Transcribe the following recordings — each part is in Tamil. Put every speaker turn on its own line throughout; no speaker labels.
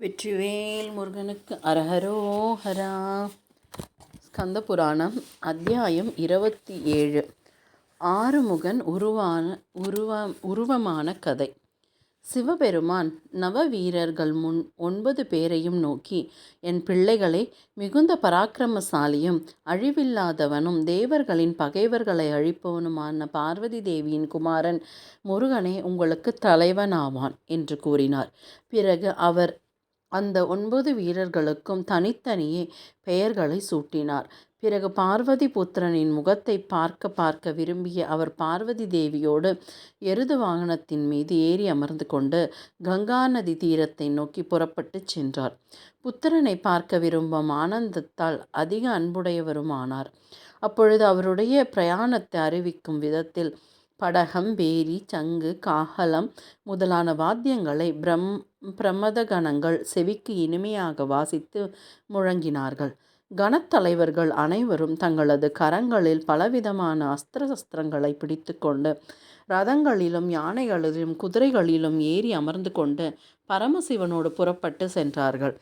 வெற்றிவேல் முருகனுக்கு அரஹரோஹரா. ஸ்கந்த புராணம் அத்தியாயம் இருபத்தி ஏழு. ஆறுமுகன் உருவான உருவ உருவமான கதை. சிவபெருமான் நவ வீரர்கள் முன் ஒன்பது பேரையும் நோக்கி என் பிள்ளைகளை மிகுந்த பராக்கிரமசாலியும் அழிவில்லாதவனும் தேவர்களின் பகைவர்களை அழிப்பவனுமான பார்வதி தேவியின் குமாரன் முருகனே உங்களுக்கு தலைவனாவான் என்று கூறினார். பிறகு அவர் அந்த ஒன்பது வீரர்களுக்கும் தனித்தனியே பெயர்களை சூட்டினார். பிறகு பார்வதி புத்திரனின் முகத்தை பார்க்க பார்க்க விரும்பிய அவர் பார்வதி தேவியோடு எருது வாகனத்தின் மீது ஏறி அமர்ந்து கொண்டு கங்கா நதி தீரத்தை நோக்கி புறப்பட்டு சென்றார். புத்திரனை பார்க்க விரும்பும் ஆனந்தத்தால் அதிக அன்புடையவருமானார். அப்பொழுது அவருடைய பிரயாணத்தை அறிவிக்கும் விதத்தில் படகம் பேரி சங்கு காகலம் முதலான வாத்தியங்களை பிரம் பிரமதகணங்கள் செவிக்கு இனிமையாக வாசித்து முழங்கினார்கள். கணத்தலைவர்கள் அனைவரும் தங்களது கரங்களில் பலவிதமான அஸ்திர சஸ்திரங்களை பிடித்து கொண்டு ரதங்களிலும் யானைகளிலும் குதிரைகளிலும் ஏறி அமர்ந்து கொண்டு பரமசிவனோடு புறப்பட்டு சென்றார்கள்.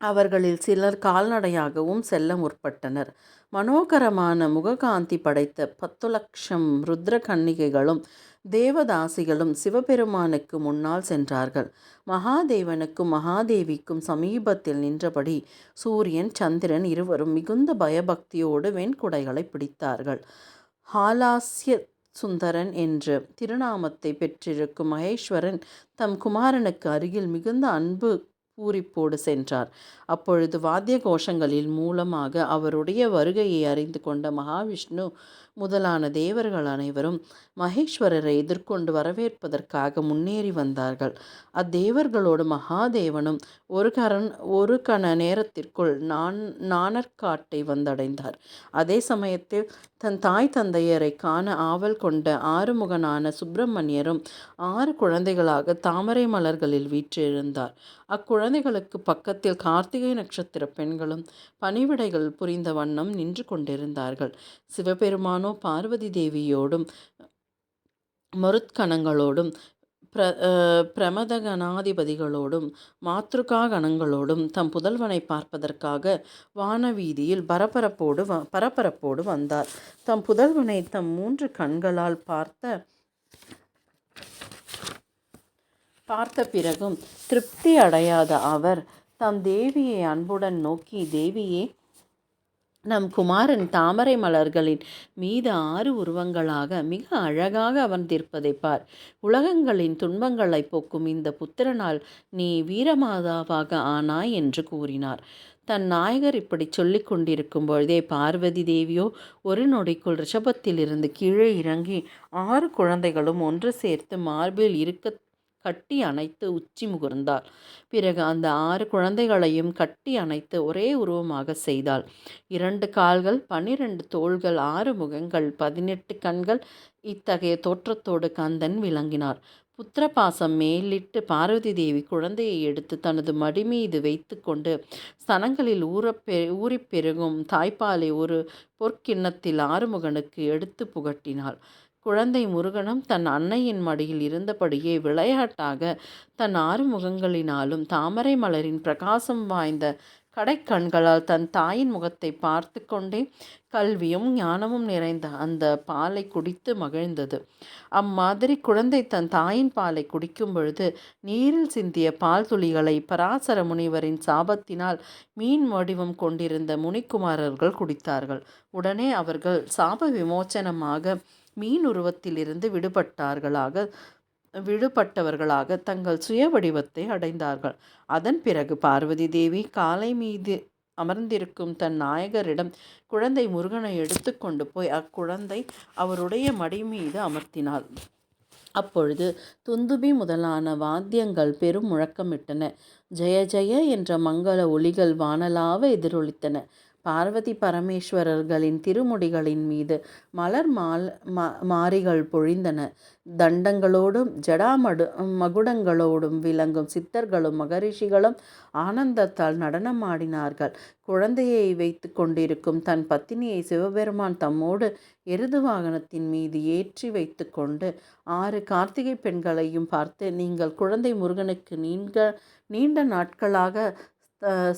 அவர்களில் சிலர் கால்நடையாகவும் செல்ல முற்பட்டனர். மனோகரமான முககாந்தி படைத்த பத்து லட்சம் ருத்ர கன்னிகைகளும் தேவதாசிகளும் சிவபெருமானுக்கு முன்னால் சென்றார்கள். மகாதேவனுக்கும் மகாதேவிக்கும் சமீபத்தில் நின்றபடி சூரியன் சந்திரன் இருவரும் மிகுந்த பயபக்தியோடு வெண்குடைகளை பிடித்தார்கள். ஹாலாஸ்ய சுந்தரன் என்று திருநாமத்தை பெற்றிருக்கும் மகேஸ்வரன் தம் குமாரனுக்கு அருகில் மிகுந்த அன்பு பூரிப்போடு சென்றார். அப்பொழுது வாத்திய கோஷங்களில் மூலமாக அவருடைய வருகையை அறிந்து கொண்ட மகாவிஷ்ணு முதலான தேவர்கள் அனைவரும் மகேஸ்வரரை எதிர்கொண்டு வரவேற்பதற்காக முன்னேறி வந்தார்கள். அத்தேவர்களோடு மகாதேவனும் ஒரு கரன் ஒரு கண நேரத்திற்குள் நான் நாணற்காட்டை வந்தடைந்தார். அதே சமயத்தில் தன் தாய் தந்தையரை காண ஆவல் கொண்ட ஆறுமுகனான சுப்பிரமணியரும் ஆறு குழந்தைகளாக தாமரை மலர்களில் வீற்றிருந்தார். அக்குழந்தைகளுக்கு பக்கத்தில் கார்த்திகை நட்சத்திர பெண்களும் பணிவிடைகள் புரிந்த வண்ணம் நின்று கொண்டிருந்தார்கள். சிவபெருமானோ பார்வதி தேவியோடும் மருத்கணங்களோடும் பிர பிரமதகணாதிபதிகளோடும் மாத்ருகா கணங்களோடும் தம் புதல்வனை பார்ப்பதற்காக வானவீதியில் பரபரப்போடு வ பரபரப்போடு வந்தார். தம் புதல்வனை தம் மூன்று கண்களால் பார்த்த பார்த்த பிறகும் திருப்தி அடையாத அவர் தம் தேவியை அன்புடன் நோக்கி தேவியே நம் குமாரன் தாமரை மலர்களின் மீது ஆறு உருவங்களாக மிக அழகாக அமர்ந்திருப்பதை பார். உலகங்களின் துன்பங்களை போக்கும் இந்த புத்திரனால் நீ வீரமாதாவாக ஆனாய் என்று கூறினார். தன் நாயகர் இப்படி சொல்லி கொண்டிருக்கும் பொழுதே பார்வதி தேவியோ ஒரு நொடிக்குள் ரிஷபத்திலிருந்து கீழே இறங்கி ஆறு குழந்தைகளும் ஒன்று சேர்த்து மார்பில் இருக்க கட்டி அணைத்து உச்சி முகர்ந்தாள். பிறகு அந்த ஆறு குழந்தைகளையும் கட்டி அணைத்து ஒரே உருவமாக செய்தாள். இரண்டு கால்கள் பன்னிரண்டு தோள்கள் ஆறு முகங்கள் பதினெட்டு கண்கள் இத்தகைய தோற்றத்தோடு கந்தன் விளங்கினார். புத்திரபாசம் மேலிட்டு பார்வதி தேவி குழந்தையை எடுத்து தனது மடி மீது வைத்து கொண்டு ஸ்தனங்களில் ஊறப்பெ ஊறிப் பெருகும் தாய்ப்பாலை ஒரு பொற்கிண்ணத்தில் ஆறுமுகனுக்கு எடுத்து புகட்டினாள். குழந்தை முருகனும் தன் அன்னையின் மடியில் இருந்தபடியே விளையாட்டாக தன் ஆறு முகங்களினாலும் தாமரை மலரின் பிரகாசம் வாய்ந்த கடைக்கண்களால் தன் தாயின் முகத்தை பார்த்து கொண்டே கல்வியும் ஞானமும் நிறைந்த அந்த பாலை குடித்து மகிழ்ந்தது. அம்மாதிரி குழந்தை தன் தாயின் பாலை குடிக்கும் பொழுது நீரில் சிந்திய பால் துளிகளை பராசர முனிவரின் சாபத்தினால் மீன் வடிவம் கொண்டிருந்த முனிக்குமாரர்கள் குடித்தார்கள். உடனே அவர்கள் சாப விமோச்சனமாக மீன் உருவத்திலிருந்து விடுபட்டார்களாக விடுபட்டவர்களாக தங்கள் சுய வடிவத்தை அடைந்தார்கள். அதன் பிறகு பார்வதி தேவி காலை மீது அமர்ந்திருக்கும் தன் நாயகரிடம் குழந்தை முருகனை எடுத்துக்கொண்டு போய் அக்குழந்தை அவருடைய மடி மீது அமர்த்தினாள். அப்பொழுது துந்துபி முதலான வாத்தியங்கள் பெரும் முழக்கமிட்டன. ஜெய ஜெய என்ற மங்கள ஒலிகள் வானலாவ எதிரொலித்தன. பார்வதி பரமேஸ்வரர்களின் திருமுடிகளின் மீது மலர் மால் மாரிகள் பொழிந்தன. தண்டங்களோடும் ஜடாமடு மகுடங்களோடும் விளங்கும் சித்தர்களும் மகரிஷிகளும் ஆனந்தத்தால் நடனமாடினார்கள். குழந்தையை வைத்து கொண்டிருக்கும் தன் பத்தினியை சிவபெருமான் தம்மோடு எருது வாகனத்தின் மீது ஏற்றி வைத்து கொண்டு ஆறு கார்த்திகை பெண்களையும் பார்த்து நீங்கள் குழந்தை முருகனுக்கு நீண்ட நீண்ட நாட்களாக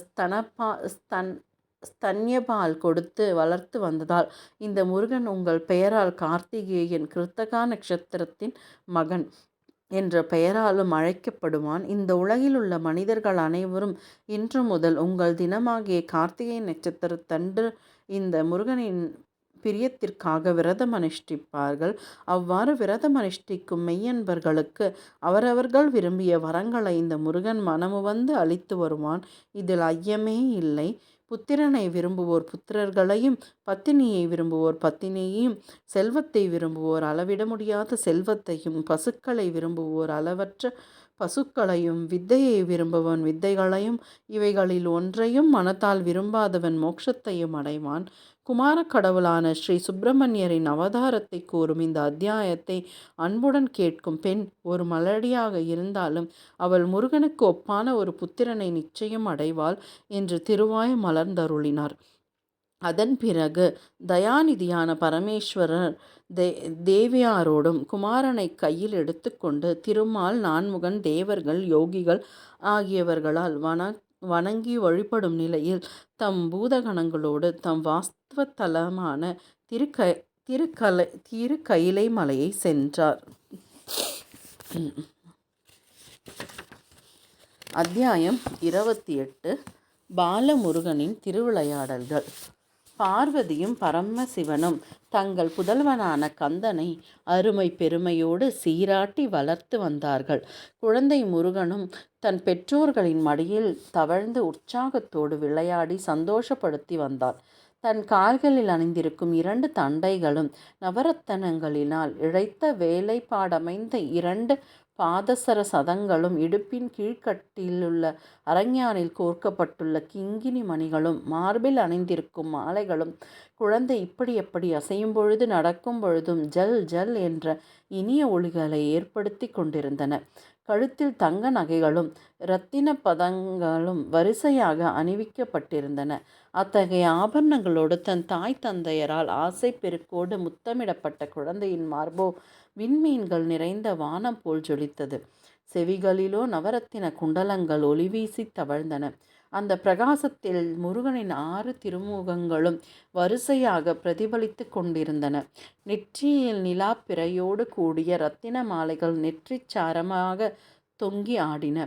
ஸ்தனப்பா ஸ்தன் ஸ்தன்யபால் கொடுத்து வளர்த்து வந்ததால் இந்த முருகன் உங்கள் பெயரால் கார்த்திகேயன் கிருத்தகா நட்சத்திரத்தின் மகன் என்ற பெயராலும் அழைக்கப்படுவான். இந்த உலகில் உள்ள மனிதர்கள் அனைவரும் இன்று முதல் உங்கள் தினமாகிய கார்த்திகை நட்சத்திரத்தன்று இந்த முருகனின் பிரியத்திற்காக விரதம் அனுஷ்டிப்பார்கள். அவ்வாறு விரதம் அனுஷ்டிக்கும் மெய்யன்பர்களுக்கு அவரவர்கள் விரும்பிய வரங்களை இந்த முருகன் மனமு வந்து அளித்து வருவான். இதில் ஐயமே இல்லை. புத்திரனை விரும்புவோர் புத்திரர்களையும் பத்தினியை விரும்புவோர் பத்தினியையும் செல்வத்தை விரும்புவோர் அளவிட முடியாத செல்வத்தையும் பசுக்களை விரும்புவோர் அளவற்ற பசுக்களையும் வித்தையை விரும்புவன் வித்தைகளையும் இவைகளில் ஒன்றையும் மனத்தால் விரும்பாதவன் மோட்சத்தையும் அடைவான். குமார கடவுளான ஸ்ரீ சுப்பிரமணியரின் அவதாரத்தை கூறும் இந்த அத்தியாயத்தை அன்புடன் கேட்கும் பெண் ஒரு மலடியாக இருந்தாலும் அவள் முருகனுக்கு ஒப்பான ஒரு புத்திரனை நிச்சயம் அடைவாள் என்று திருவாய மலர்ந்தருளினார். அதன் பிறகு தயாநிதியான பரமேஸ்வரர் தே தேவியாரோடும் குமாரனை கையில் எடுத்துக்கொண்டு திருமால் நான்முகன் தேவர்கள் யோகிகள் ஆகியவர்களால் வன வணங்கி வழிபடும் நிலையில் தம் பூதகணங்களோடு தம் வாஸ்தவத்தலமான திருக்க திருக்கலை திருக்கயிலை மலையை சென்றார். அத்தியாயம் இருபத்தி எட்டு. பாலமுருகனின் திருவிளையாடல்கள். பார்வதியும் பரமசிவனும் தங்கள் புதல்வனான கந்தனை அருமை பெருமையோடு சீராட்டி வளர்த்து வந்தார்கள். குழந்தை முருகனும் தன் பெற்றோர்களின் மடியில் தவழ்ந்து உற்சாகத்தோடு விளையாடி சந்தோஷப்படுத்தி வந்தான் தன் கால்களில் அணிந்திருக்கும் இரண்டு தண்டைகளும் நவரத்தனங்களினால் இழைத்த வேலைப்பாடமைந்த இரண்டு பாதசர சதங்களும் இடுப்பின் கீழ்க்கட்டிலுள்ள அரஞ்ஞானில் கோர்க்கப்பட்டுள்ள கிங்கினி மணிகளும் மார்பில் அணிந்திருக்கும் மாலைகளும் குழந்தை இப்படி எப்படி அசையும் பொழுது நடக்கும் பொழுதும் ஜல் ஜல் என்ற இனிய ஒளிகளை ஏற்படுத்தி கொண்டிருந்தன. கழுத்தில் தங்க நகைகளும் இரத்தின பதங்களும் வரிசையாக அணிவிக்கப்பட்டிருந்தன. அத்தகைய ஆபரணங்களோடு தன் தாய் தந்தையரால் ஆசை பெருக்கோடு முத்தமிடப்பட்ட குழந்தையின் மார்போ விண்மீன்கள் நிறைந்த வானம் போல் ஜொலித்தது. செவிகளிலோ நவரத்தின குண்டலங்கள் ஒளிவீசி தவழ்ந்தன. அந்த பிரகாசத்தில் முருகனின் ஆறு திருமுகங்களும் வரிசையாக பிரதிபலித்து கொண்டிருந்தன. நெற்றியில் நிலா பிறையோடு கூடிய ரத்தின மாலைகள் நெற்றிச் சாரமாக தொங்கி ஆடின.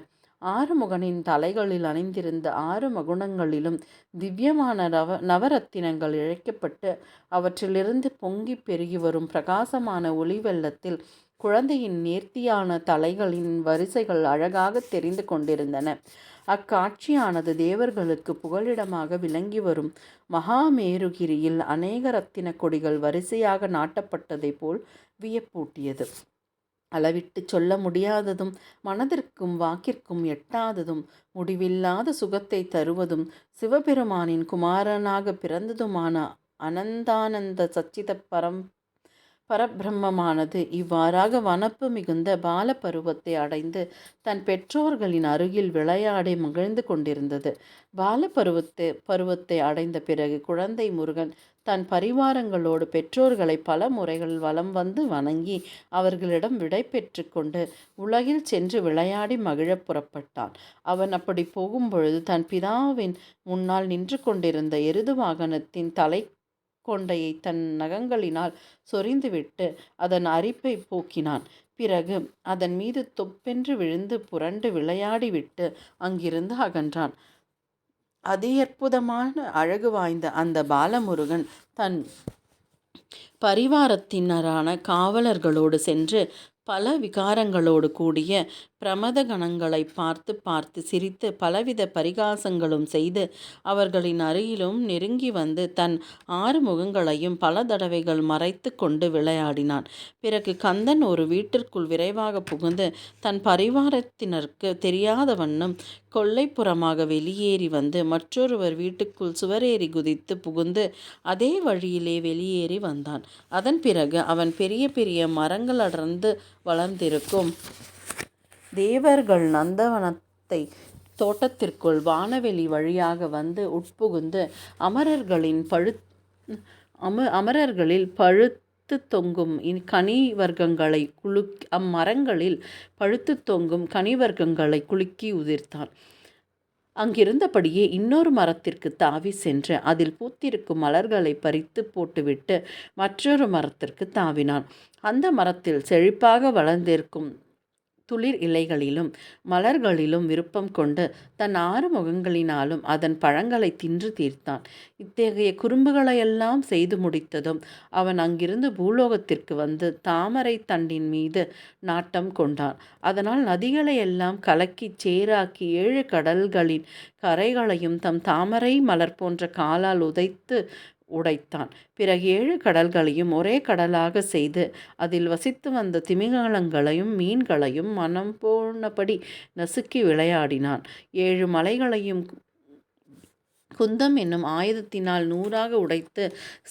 ஆறுமுகனின் தலைகளில் அணிந்திருந்த ஆறு மகுணங்களிலும் திவ்யமான நவ நவரத்தினங்கள் இழைக்கப்பட்டு அவற்றிலிருந்து பொங்கி பெருகி வரும் பிரகாசமான ஒளி வெள்ளத்தில் குழந்தையின் நேர்த்தியான தலைகளின் வரிசைகள் அழகாக தெரிந்து கொண்டிருந்தன. அக்காட்சியானது தேவர்களுக்கு புகலிடமாக விளங்கி வரும். மகாமேருகிரியில் அநேக ரத்தின கொடிகள் வரிசையாக நாட்டப்பட்டதை போல் வியப்பூட்டியது. அளவிட்டு சொல்ல முடியாததும் மனதிற்கும் வாக்கிற்கும் எட்டாததும் முடிவில்லாத சுகத்தை தருவதும் சிவபெருமானின் குமாரனாக பிறந்ததுமான அனந்தானந்த சச்சித பரம் பரபிரம்மமானது. இவ்வாறாக வனப்பு மிகுந்த பால பருவத்தை அடைந்து தன் பெற்றோர்களின் அருகில் விளையாடி மகிழ்ந்து கொண்டிருந்தது. பால பருவத்தை பருவத்தை அடைந்த பிறகு குழந்தை முருகன் தன் பரிவாரங்களோடு பெற்றோர்களை பல முறைகள் வலம் வந்து வணங்கி அவர்களிடம் விடை பெற்று கொண்டு உலகில் சென்று விளையாடி மகிழப் புறப்பட்டான். அவன் அப்படி போகும்பொழுது தன் பிதாவின் முன்னால் நின்று கொண்டிருந்த எருது வாகனத்தின் தலை கொண்டையை தன் நகங்களினால் சொரிந்துவிட்டு அதன் அரிப்பை போக்கினான். பிறகு அதன் மீது தொப்பென்று விழுந்து புரண்டு விளையாடிவிட்டு அங்கிருந்து அகன்றான். அதியற்புதமான அழகு வாய்ந்த அந்த பாலமுருகன் தன் பரிவாரத்தினரான காவலர்களோடு சென்று பல விகாரங்களோடு கூடிய பிரமத கணங்களை பார்த்து பார்த்து சிரித்து பலவித பரிகாசங்களும் செய்து அவர்களின் அருகிலும் நெருங்கி வந்து தன் ஆறு முகங்களையும் பல தடவைகள் மறைத்து கொண்டு விளையாடினான். பிறகு கந்தன் ஒரு வீட்டிற்குள் விரைவாக புகுந்து தன் பரிவாரத்தினருக்கு தெரியாத வண்ணம் கொல்லைப்புறமாக வெளியேறி வந்து மற்றொருவர் வீட்டுக்குள் சுவரேறி குதித்து புகுந்து அதே வழியிலே வெளியேறி வந்தான். அதன் பிறகு அவன் பெரிய பெரிய மரங்கள் அடர்ந்து வளர்ந்திருக்கும் தேவர்கள் நந்தவனத்தை தோட்டத்திற்குள் வானவெளி வழியாக வந்து உட்புகுந்து அமரர்களின் பழு அம அமரர்களில் பழுத்து தொங்கும் கனி வர்க்கங்களை குலுக் அம்மரங்களில் பழுத்து தொங்கும் கனி வர்க்கங்களை குலுக்கி உதிர்த்தான். அங்கிருந்தபடியே இன்னொரு மரத்திற்கு தாவி சென்று அதில் பூத்திருக்கும் மலர்களை பறித்து போட்டுவிட்டு மற்றொரு மரத்திற்கு தாவினான். அந்த மரத்தில் செழிப்பாக வளர்ந்திருக்கும் துளிர் இலைகளிலும் மலர்களிலும் விருப்பம் கொண்டு தன் ஆறு முகங்களினாலும் அதன் பழங்களை தின்று தீர்த்தான். இத்தகைய குறும்புகளையெல்லாம் செய்து முடித்ததும் அவன் அங்கிருந்து பூலோகத்திற்கு வந்து தாமரை தண்டின் மீது நாட்டம் கொண்டான். அதனால் நதிகளையெல்லாம் கலக்கிச் சேராக்கி ஏழு கடல்களின் கரைகளையும் தம் தாமரை மலர் போன்ற காலால் உதைத்து உடைத்தான். பிறகு ஏழு கடல்களையும் ஒரே கடலாக செய்து அதில் வசித்து வந்த திமிங்கலங்களையும் மீன்களையும் மனம் போனபடி நசுக்கி விளையாடினான். ஏழு மலைகளையும் குந்தம் என்னும் ஆயுதத்தினால் நூறாக உடைத்து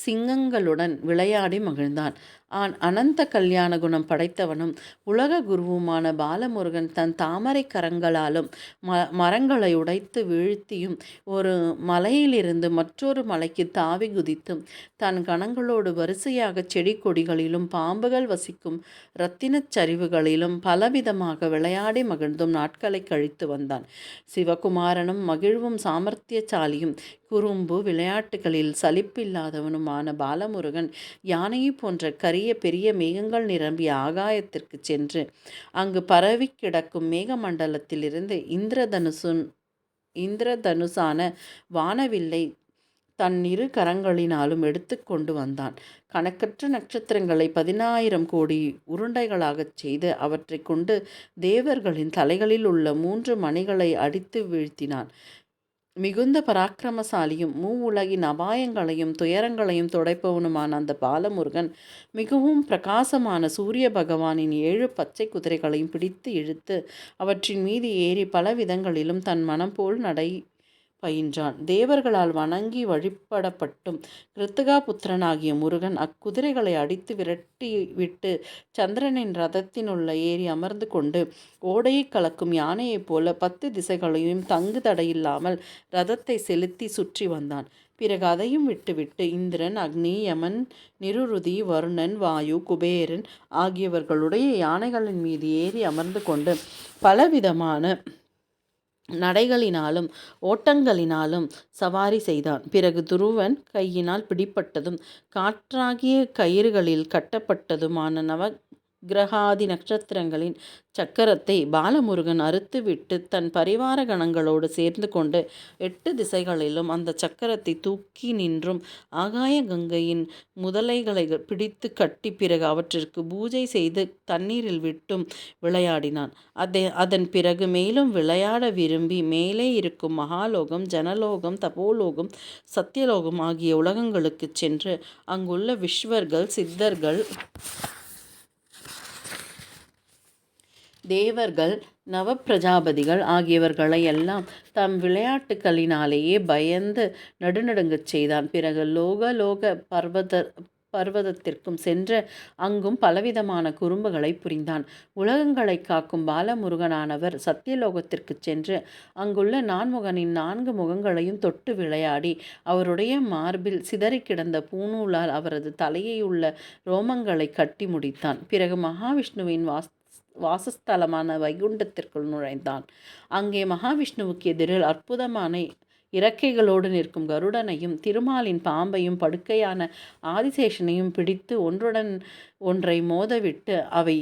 சிங்கங்களுடன் விளையாடி மகிழ்ந்தான். ஆன் அனந்த கல்யாண குணம் படைத்தவனும் உலக குருவுமான பாலமுருகன் தன் தாமரைக் கரங்களாலும் ம மரங்களை உடைத்து வீழ்த்தியும் ஒரு மலையிலிருந்து மற்றொரு மலைக்கு தாவி குதித்தும் தன் கணங்களோடு வரிசையாக செடி கொடிகளிலும் பாம்புகள் வசிக்கும் இரத்தினச் சரிவுகளிலும் பலவிதமாக விளையாடி மகிழ்ந்தும் நாட்களை கழித்து வந்தான். சிவகுமாரனும் மகிழ்வும் சாமர்த்தியசாலியும் குறும்பு விளையாட்டுகளில் சலிப்பில்லாதவனுமான பாலமுருகன் யானையைப் போன்ற கரிய பெரிய மேகங்கள் நிரம்பிய ஆகாயத்திற்கு சென்று அங்கு பரவிக் கிடக்கும் மேகமண்டலத்திலிருந்து இந்திரதனுசுன் இந்திரதனுசான வானவில்லை தன் இரு கரங்களினாலும் எடுத்து கொண்டு வந்தான். கணக்கற்ற நட்சத்திரங்களை பதினாயிரம் கோடி உருண்டைகளாகச் செய்து அவற்றை கொண்டு தேவர்களின் தலைகளில் உள்ள மூன்று மணிகளை அடித்து வீழ்த்தினான். மிகுந்த பராக்கிரமசாலியும் மூவுலகின் அபாயங்களையும் துயரங்களையும் துடைப்பவனுமான அந்த பாலமுருகன் மிகவும் பிரகாசமான சூரிய பகவானின் ஏழு பச்சை குதிரைகளையும் பிடித்து இழுத்து அவற்றின் மீது ஏறி பல விதங்களிலும் தன் மனம் போல் நடை பயின்றான். தேவர்களால் வணங்கி வழிபடப்பட்டும் கிருத்திகா புத்திரனாகிய முருகன் அக்குதிரைகளை அடித்து விரட்டி விட்டு சந்திரனின் ரதத்தினுள்ள ஏறி அமர்ந்து கொண்டு ஓடையை கலக்கும் யானையைப் போல பத்து திசைகளையும் தங்கு தடையில்லாமல் ரதத்தை செலுத்தி சுற்றி வந்தான். பிறகு அதையும் விட்டுவிட்டு இந்திரன் அக்னி யமன் நிருருதி வருணன் வாயு குபேரன் ஆகியவர்களுடைய யானைகளின் மீது ஏறி அமர்ந்து கொண்டு பலவிதமான நடைகளினாலும் ஓட்டங்களினாலும் சவாரி செய்தான். பிறகு துருவன் கையினால் பிடிபட்டதும் காற்றாகிய கயிறுகளில் கட்டப்பட்டதுமான கிரகாதி நட்சத்திரங்களின் சக்கரத்தை பாலமுருகன் அறுத்துவிட்டு தன் பரிவார கணங்களோடு சேர்ந்து கொண்டு எட்டு திசைகளிலும் அந்தச் சக்கரத்தை தூக்கி நின்றும் ஆகாய கங்கையின் முதலைகளை பிடித்து கட்டி பிறகு அவற்றிற்கு பூஜை செய்து தண்ணீரில் விட்டும் விளையாடினான். அதை அதன் பிறகு மேலும் விளையாட விரும்பி மேலே இருக்கும் மகாலோகம் ஜனலோகம் தபோலோகம் சத்யலோகம் ஆகிய உலகங்களுக்குச் சென்று அங்குள்ள விஷ்வர்கள் சித்தர்கள் தேவர்கள் நவப்பிரஜாபதிகள் ஆகியவர்களை எல்லாம் தம் விளையாட்டுக்களினாலேயே பயந்து நடுநடுங்கச் செய்தான். பிறகு லோகலோக பர்வத பர்வதத்திற்கும் சென்று அங்கும் பலவிதமான குறும்புகளை புரிந்தான். உலகங்களை காக்கும் பாலமுருகனானவர் சத்யலோகத்திற்குச் சென்று அங்குள்ள நான்முகனின் நான்கு முகங்களையும் தொட்டு விளையாடி அவருடைய மார்பில் சிதறி கிடந்த பூணூலால் அவரது தலையிலுள்ள ரோமங்களைக் கட்டி முடித்தான். பிறகு மகாவிஷ்ணுவின் வாஸ் வாசஸ்தலமான வைகுண்டத்திற்குள் நுழைந்தான். அங்கே மகாவிஷ்ணுவுக்கு எதிரில் அற்புதமான இறக்கைகளோடு நிற்கும் கருடனையும் திருமாலின் பாம்பையும் படுக்கையான ஆதிசேஷனையும் பிடித்து ஒன்றுடன் ஒன்றை மோதவிட்டு அவை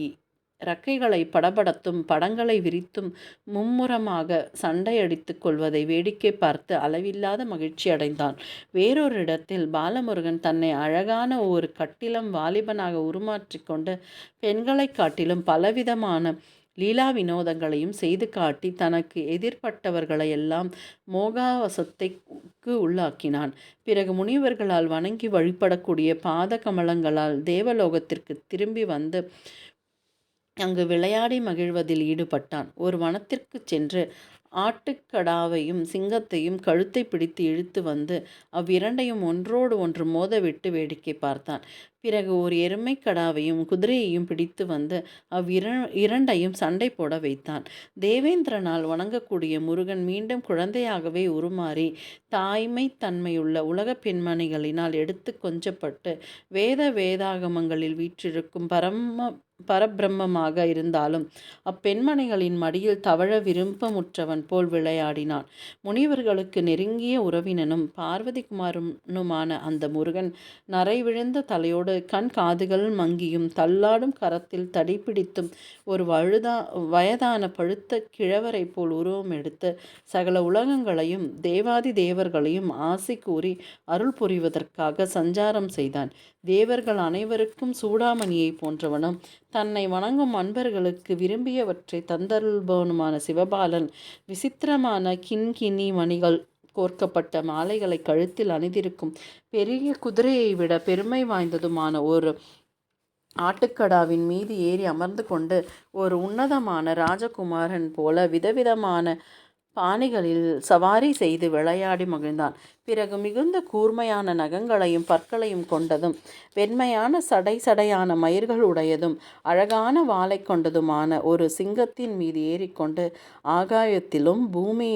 ரக்கைகளை படபடத்தும் படங்களை விரித்தும் மும்முரமாக சண்டையடித்து கொள்வதை வேடிக்கை பார்த்து அளவில்லாத மகிழ்ச்சி அடைந்தான். வேறொரு இடத்தில் பாலமுருகன் தன்னை அழகான ஒரு கட்டிலம் வாலிபனாக உருமாற்றிக் கொண்டு காட்டிலும் பலவிதமான லீலா வினோதங்களையும் செய்து காட்டி தனக்கு எதிர்ப்பட்டவர்களையெல்லாம் மோகாவசத்தைக்கு உள்ளாக்கினான். பிறகு முனிவர்களால் வணங்கி வழிபடக்கூடிய பாத கமலங்களால் தேவலோகத்திற்கு திரும்பி வந்து அங்கு விளையாடி மகிழ்வதில் ஈடுபட்டான். ஒரு வனத்திற்குச் சென்று ஆட்டுக்கடாவையும் சிங்கத்தையும் கழுத்தை பிடித்து இழுத்து வந்து அவ்விரண்டையும் ஒன்றோடு ஒன்று மோதவிட்டு வேடிக்கை பார்த்தான் பிறகு ஒரு எருமைக்கடாவையும் குதிரையையும் பிடித்து வந்து அவ்விர இரண்டையும் சண்டை போட வைத்தான் தேவேந்திரனால் வணங்கக்கூடிய முருகன் மீண்டும் குழந்தையாகவே உருமாறி தாய்மை தன்மையுள்ள உலக பெண்மணிகளினால் எடுத்து கொஞ்சப்பட்டு வேத வேதாகமங்களில் வீற்றிருக்கும் பரம பரபிரம்மமாக இருந்தாலும் அப்பெண்மணிகளின் மடியில் தவழ விருப்பமுற்றவன் போல் விளையாடினான். முனிவர்களுக்கு நெருங்கிய உறவினனும் பார்வதிக்குமாரனுமான அந்த முருகன் நரை விழுந்த தலையோடு கண் காதுகள் மங்கியும் தள்ளாடும் கரத்தில் தடிப்பிடித்தும் ஒரு வழுதா வயதான பழுத்த கிழவரை போல் உருவம் எடுத்து சகல உலகங்களையும் தேவாதி தேவர்களையும் ஆசை கூறி அருள் புரிவதற்காக சஞ்சாரம் செய்தான். தேவர்கள் அனைவருக்கும் சூடாமணியை போன்றவனும் தன்னை வணங்கும் அன்பர்களுக்கு விரும்பியவற்றை தந்தருள்பவனுமான சிவபாலன் விசித்திரமான கிண்கிணி மணிகள் கோர்க்கப்பட்ட மாலைகளை கழுத்தில் அணிந்திருக்கும் பெரிய குதிரையை விட பெருமை வாய்ந்ததுமான ஒரு ஆட்டுக்கடாவின் மீது ஏறி அமர்ந்து கொண்டு ஒரு உன்னதமான ராஜகுமாரன் போல விதவிதமான பானைகளில் சவாரி செய்து விளையாடி மகிழ்ந்தான். பிறகு மிகுந்த கூர்மையான நகங்களையும் பற்களையும் கொண்டதும் வெண்மையான சடை சடையான மயிர்கள் உடையதும் அழகான வாளை கொண்டதுமான ஒரு சிங்கத்தின் மீது ஏறிக்கொண்டு ஆகாயத்திலும் பூமி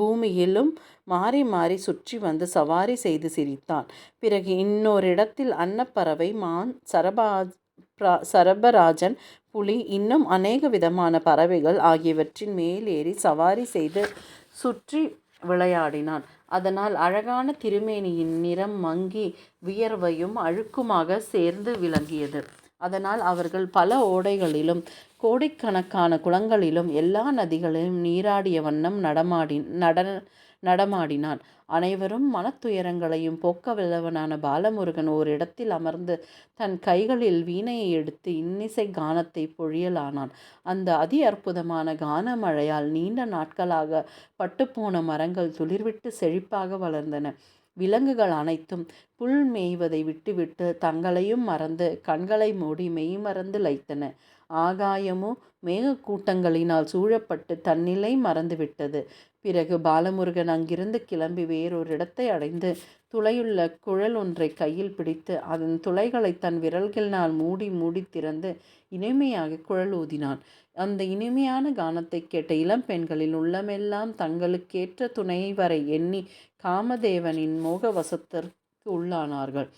பூமியிலும் மாறி மாறி சுற்றி வந்து சவாரி செய்து சிரித்தான். பிறகு இன்னொரு இடத்தில் அன்னப்பறவை மான் சரபா சரபராஜன் புலி இன்னும் அநேக விதமான பறவைகள் ஆகியவற்றின் மேலேறி சவாரி செய்து சுற்றி விளையாடினான். அதனால் அழகான திருமேனியின் நிறம் மங்கி வியர்வையும் அழுக்குமாக சேர்ந்து விளங்கியது. அதனால் அவர்கள் பல ஓடைகளிலும் கோடிக்கணக்கான குளங்களிலும் எல்லா நதிகளிலும் நீராடிய வண்ணம் நடமாடி நட நடமாடினான். அனைவரும் மனத்துயரங்களையும் போக்க வல்லவனான பாலமுருகன் ஓரிடத்தில் அமர்ந்து தன் கைகளில் வீணையை எடுத்து இன்னிசை கானத்தை பொழியலானான். அந்த அதி அற்புதமான கான மழையால் நீண்ட நாட்களாக பட்டுப்போன மரங்கள் துளிர்விட்டு செழிப்பாக வளர்ந்தன. விலங்குகள் அனைத்தும் புல் மேய்வதை விட்டுவிட்டு தங்களையும் மறந்து கண்களை மூடி மெய்மறந்து லைத்தன ஆகாயமோ மேகக்கூட்டங்களினால் சூழப்பட்டு தன்னிலை மறந்துவிட்டது. பிறகு பாலமுருகன் அங்கிருந்து கிளம்பி வேறொரு இடத்தை அடைந்து துளையுள்ள குழல் ஒன்றை கையில் பிடித்து அதன் துளைகளை தன் விரல்களினால் மூடி மூடி திறந்து இனிமையாக குழல் ஊதினான். அந்த இனிமையான கானத்தை கேட்ட இளம் பெண்களின் உள்ளமெல்லாம் தங்களுக்கேற்ற துணை வரை எண்ணி காமதேவனின் மோகவசத்திற்கு உள்ளானார்கள்.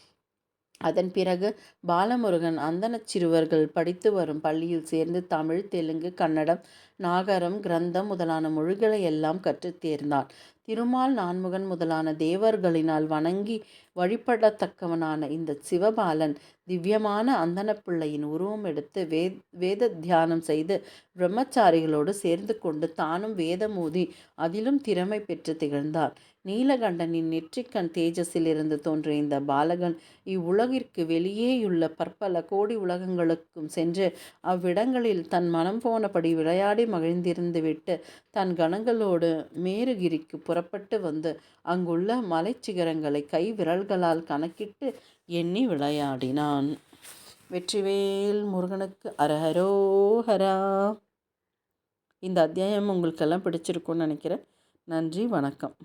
அதன் பிறகு பாலமுருகன் அந்தனச் சிறுவர்கள் படித்து வரும் பள்ளியில் சேர்ந்து தமிழ் தெலுங்கு கன்னடம் நாகரம் கிரந்தம் முதலான மொழிகளை எல்லாம் கற்றுத் தேர்ந்தான் திருமால் நான்முகன் முதலான தேவர்களினால் வணங்கி வழிபடத்தக்கவனான இந்த சிவபாலன் திவ்யமான அந்தனப்பிள்ளையின் உருவம் எடுத்து வே வேத தியானம் செய்து பிரம்மச்சாரிகளோடு சேர்ந்து கொண்டு தானும் வேதமூதி அதிலும் திறமை பெற்று திகழ்ந்தான் நீலகண்டனின் நெற்றிக்கண் தேஜஸிலிருந்து தோன்றிய இந்த பாலகன் இவ்வுலகிற்கு வெளியேயுள்ள பற்பல கோடி உலகங்களுக்கும் சென்று அவ்விடங்களில் தன் மனம் போனபடி விளையாடி மகிழ்ந்திருந்துவிட்டு தன் கணங்களோடு மேருகிரிக்கு புறப்பட்டு வந்து அங்குள்ள மலைச்சிகரங்களை கை விரல்களால் கணக்கிட்டு எண்ணி விளையாடினான். வெற்றிவேல் முருகனுக்கு அரஹரோஹரா. இந்த அத்தியாயம் உங்களுக்கெல்லாம் பிடிச்சிருக்கும்னு நினைக்கிறேன். நன்றி வணக்கம்.